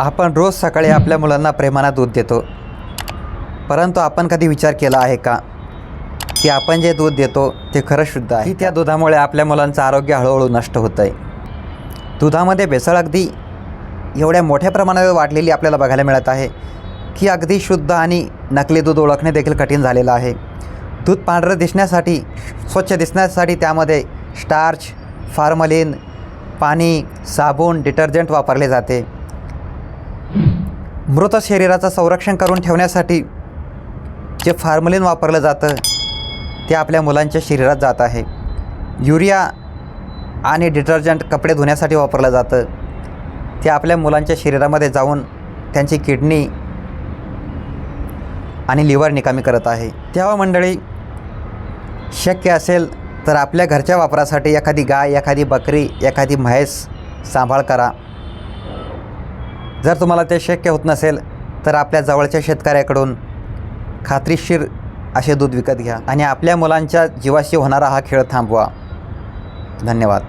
आपण रोज सकाळी आपल्या मुलांना प्रेमानं दूध देतो. परंतु आपण कधी विचार केला आहे का? की आपण जे दूध देतो ते खरं शुद्ध आहे. त्या दुधामुळे आपल्या मुलांचं आरोग्य हळूहळू नष्ट होतं आहे दुधामध्ये भेसळ अगदी एवढ्या मोठ्या प्रमाणात वाढलेली आपल्याला बघायला मिळत आहे की अगदी शुद्ध आणि नकली दूध ओळखणे देखील कठीण झालेलं आहे. दूध पांढरं दिसण्यासाठी स्वच्छ दिसण्यासाठी त्यामध्ये स्टार्च फार्मलिन पाणी साबण डिटर्जंट वापरले जाते. मृत शरीराचं संरक्षण करून ठेवण्यासाठी जे फार्मलिन वापरलं जातं ते आपल्या मुलांच्या शरीरात जात आहे. युरिया आणि डिटर्जंट कपडे धुण्यासाठी वापरलं जातं. ते आपल्या मुलांच्या शरीरामध्ये जाऊन त्यांची किडनी आणि लिव्हर निकामी करत आहे. तेव्हा मंडळी शक्य असेल तर आपल्या घरच्या वापरासाठी एखादी गाय एखादी बकरी एखादी म्हैस सांभाळ करा. जर तुम्हाला ते शक्य होत नसेल तर आपल्या जवळच्या शेतकऱ्याकडून खात्रीशीर असे दूध विकत घ्या आणि आपल्या मुलांच्या जीवाशी होणारा हा खेळ थांबवा. धन्यवाद.